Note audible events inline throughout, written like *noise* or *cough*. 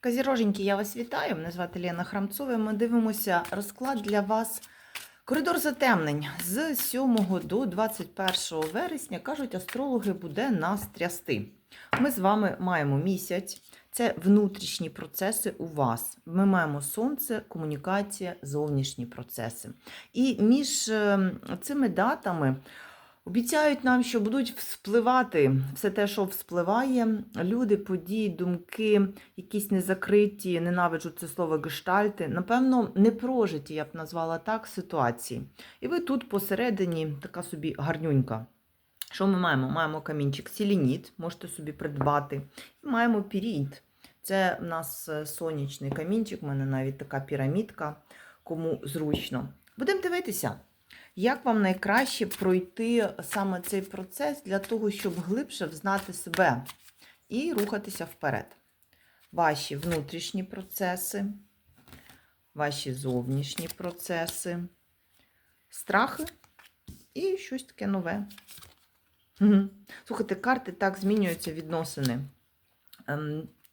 Казіроженькі, я вас вітаю. Мене звати Лена Храмцова. Ми дивимося розклад для вас. Коридор затемнень з 7 до 21 вересня, кажуть, астрологи буде нас трясти. Ми з вами маємо місяць. Це внутрішні процеси у вас. Ми маємо сонце, комунікація, зовнішні процеси. І між е, цими датами обіцяють нам, що будуть вспливати все те, що вспливає, люди, події, думки, якісь незакриті, ненавиджу це слово гештальти, напевно, не прожиті, я б назвала так, ситуації. І ви тут посередині така собі гарнюнька. Що ми маємо? Маємо камінчик селеніт, можете собі придбати. І маємо піріт. Це в нас е, сонячний камінчик, в мене навіть така пірамідка, кому зручно. Будемо дивитися, як вам найкраще пройти саме цей процес для того, щоб глибше взнати себе і рухатися вперед. Ваші внутрішні процеси, ваші зовнішні процеси, страхи і щось таке нове. Слухайте, карти так змінюються відносини.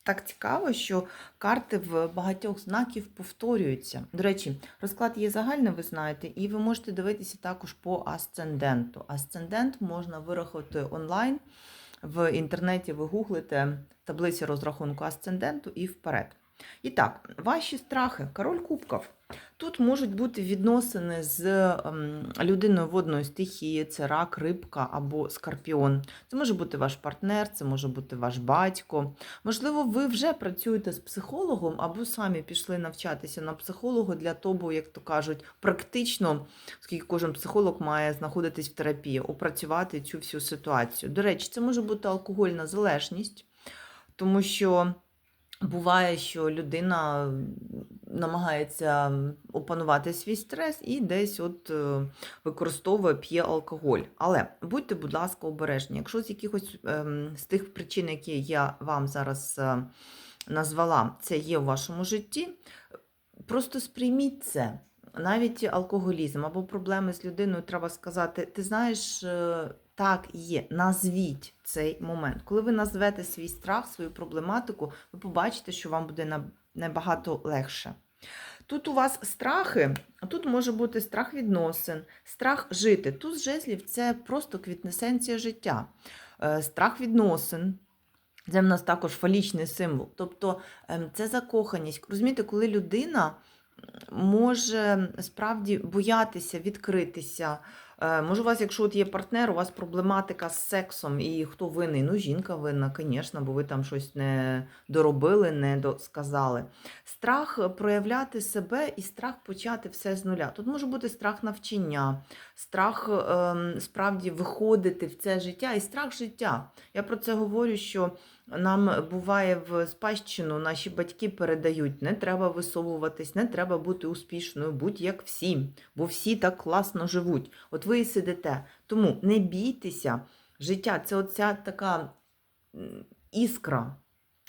Так цікаво, що карти в багатьох знаків повторюються. До речі, розклад є загальний, ви знаєте, і ви можете дивитися також по асценденту. Асцендент можна вирахувати онлайн. В інтернеті ви гуглите таблиці розрахунку асценденту і вперед. І так, ваші страхи, король кубків. Тут можуть бути відносини з ем, людиною водної стихії, це рак, рибка або скорпіон. Це може бути ваш партнер, це може бути ваш батько. Можливо, ви вже працюєте з психологом або самі пішли навчатися на психолога для того, як то кажуть, практично, оскільки кожен психолог має знаходитись в терапії, опрацювати цю всю ситуацію. До речі, це може бути алкогольна залежність, тому що. Буває, що людина намагається опанувати свій стрес і десь от е, використовує п'є алкоголь. Але будьте, будь ласка, обережні. Якщо з якихось ем, з тих причин, які я вам зараз е, назвала, це є в вашому житті, просто сприйміть це. Навіть алкоголізм або проблеми з людиною, треба сказати, ти знаєш, так є, назвіть цей момент. Коли ви назвете свій страх, свою проблематику, ви побачите, що вам буде набагато легше. Тут у вас страхи, а тут може бути страх відносин, страх жити. Тут жезлів це просто квітнесенція життя, Е, страх відносин. Це в нас також фалічний символ. Тобто ем, це закоханість. Розумієте, коли людина може справді боятися відкритися. Е, Може, у вас, якщо от є партнер, у вас проблематика з сексом, і хто винний? Ну, жінка винна, звісно, бо ви там щось не доробили, не досказали. Страх проявляти себе і страх почати все з нуля. Тут може бути страх навчання, страх ем, справді виходити в це життя і страх життя. Я про це говорю, що нам буває в спадщину, наші батьки передають, не треба висовуватись, не треба бути успішною, будь як всі, бо всі так класно живуть. От ви і сидите. Тому не бійтеся, життя це оця така іскра,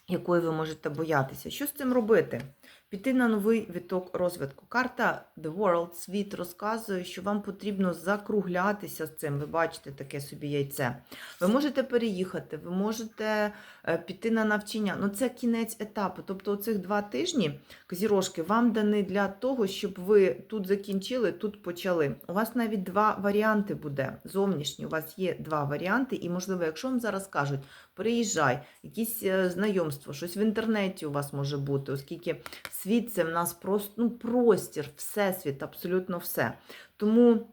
якої ви можете боятися. Що з цим робити? Піти на новий віток розвитку. Карта The World, світ розказує, що вам потрібно закруглятися з цим. Ви бачите таке собі яйце. Ви можете переїхати, ви можете е, піти на навчання. Ну це кінець етапу. Тобто, оцих два тижні козірожки вам дані для того, щоб ви тут закінчили, тут почали. У вас навіть два варіанти буде. Зовнішні, у вас є два варіанти, і, можливо, якщо вам зараз кажуть, переїжджай, якісь е, знайомства, щось в інтернеті у вас може бути, оскільки світ це в нас просто ну, простір, всесвіт, абсолютно все. Тому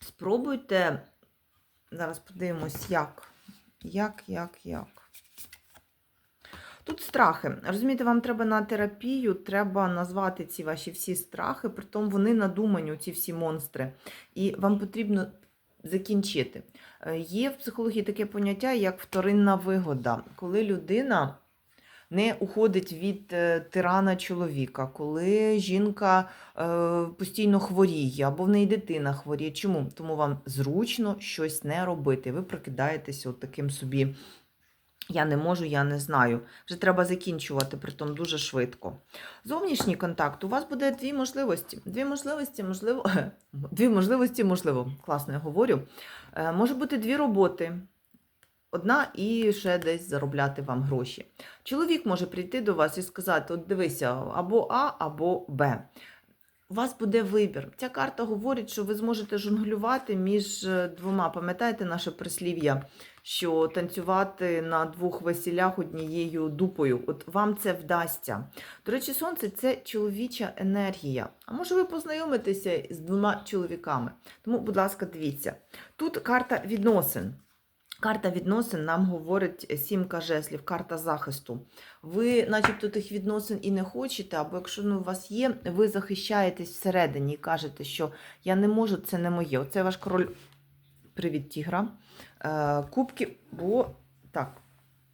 спробуйте. Зараз подивимось, як. Як, як, як. Тут страхи. Розумієте, вам треба на терапію, треба назвати ці ваші всі страхи, притом вони надумані, ці всі монстри. І вам потрібно закінчити. Е, Є в психології таке поняття, як вторинна вигода, коли людина не уходить від е, тирана чоловіка, коли жінка е, постійно хворіє, або в неї дитина хворіє. Чому? Тому вам зручно щось не робити. Ви прокидаєтеся от таким собі. Я не можу, я не знаю. Вже треба закінчувати, притом дуже швидко. Зовнішній контакт. У вас буде дві можливості. Дві можливості, можливо, *laughs* дві можливості, можливо, класно я говорю. Е, Може бути дві роботи. Одна і ще десь заробляти вам гроші. Чоловік може прийти до вас і сказати: от дивися, або А, або Б. У вас буде вибір. Ця карта говорить, що ви зможете жонглювати між е, двома. Пам'ятаєте наше прислів'я, що танцювати на двох весілях однією дупою. От вам це вдасться. До речі, сонце це чоловіча енергія. А може ви познайомитеся з двома чоловіками? Тому, будь ласка, дивіться. Тут карта відносин. Карта відносин нам говорить сімка жезлів, карта захисту. Ви, начебто, тих відносин і не хочете, або якщо ну, у вас є, ви захищаєтесь всередині і кажете, що я не можу, це не моє. Оце ваш король. Привіт, тігра. Е, кубки, бо так,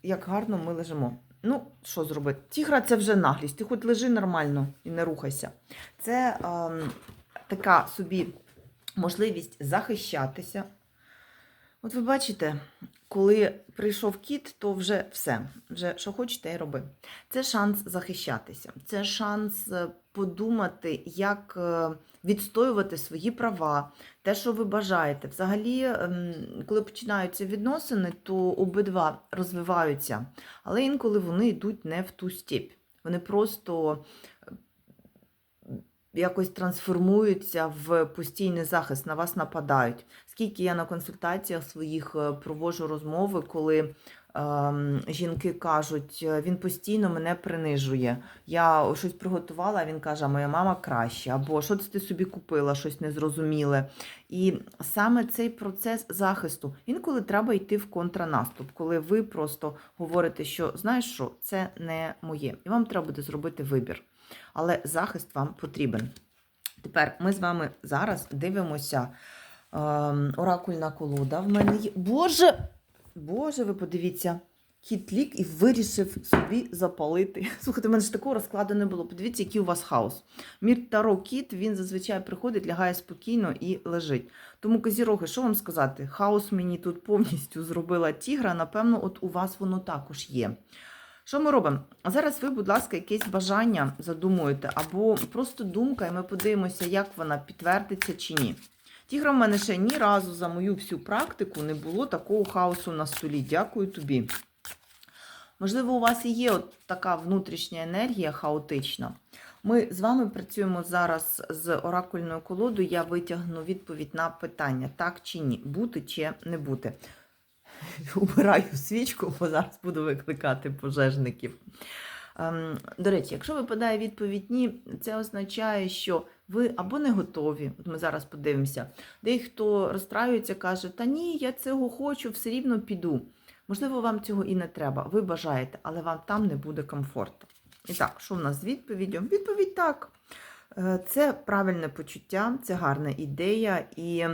як гарно ми лежимо. Ну, що зробити? Тігра це вже наглість. Ти хоч лежи нормально і не рухайся. Це ем, така собі можливість захищатися. От ви бачите, коли прийшов кіт, то вже все. Вже що хочете, і роби. Це шанс захищатися, це шанс е, подумати, як е, відстоювати свої права, те, що ви бажаєте. Взагалі, ем, коли починаються відносини, то обидва розвиваються, але інколи вони йдуть не в ту степь. Вони просто якось трансформуються в постійний захист, на вас нападають. Скільки я на консультаціях своїх е, проводжу розмови, коли ем, жінки кажуть, «Е, він постійно мене принижує. Я щось приготувала, а він каже, моя мама краще, або що ти собі купила, щось незрозуміле. І саме цей процес захисту, інколи треба йти в контранаступ, коли ви просто говорите, що знаєш що, це не моє, і вам треба буде зробити вибір. Але захист вам потрібен. Тепер ми з вами зараз дивимося. Ем, оракульна колода в мене є. Боже! Боже, ви подивіться, кіт лік і вирішив собі запалити. *laughs* Слухайте, в мене ж такого розкладу не було. Подивіться, який у вас хаос. Мір Таро кіт, він зазвичай приходить, лягає спокійно і лежить. Тому, козіроги, що вам сказати? Хаос мені тут повністю зробила тігра. Напевно, от у вас воно також є. Що ми робимо? Зараз ви, будь ласка, якесь бажання задумуєте, або просто думка, і ми подивимося, як вона підтвердиться чи ні. Тігра в мене ще ні разу за мою всю практику не було такого хаосу на столі. Дякую тобі. Можливо, у вас і є от така внутрішня енергія хаотична. Ми з вами працюємо зараз з оракульною колодою. Я витягну відповідь на питання: так чи ні, бути чи не бути. *laughs* Убираю свічку, бо зараз буду викликати пожежників. Ем, До речі, якщо випадає відповідь ні, це означає, що ви або не готові. От ми зараз подивимося. Дехто розстраюється, каже, та ні, я цього хочу, все рівно піду. Можливо, вам цього і не треба. Ви бажаєте, але вам там не буде комфорту. І так, що в нас з відповіддю? Відповідь так. Е, Це правильне почуття, це гарна ідея, і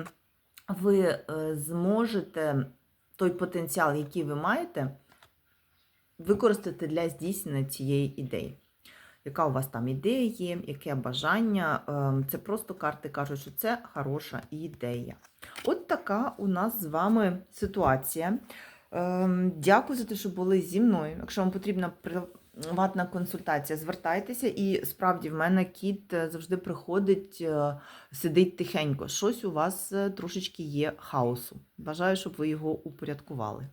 ви е, зможете той потенціал, який ви маєте, використати для здійснення цієї ідеї. Яка у вас там ідея є, яке бажання? Ем, Це просто карти кажуть, що це хороша ідея. От така у нас з вами ситуація. Ем, Дякую за те, що були зі мною. Якщо вам потрібна приватна консультація, звертайтеся. І справді в мене кіт е, завжди приходить, е, сидить тихенько. Щось у вас е, трошечки є хаосу. Бажаю, щоб ви його упорядкували.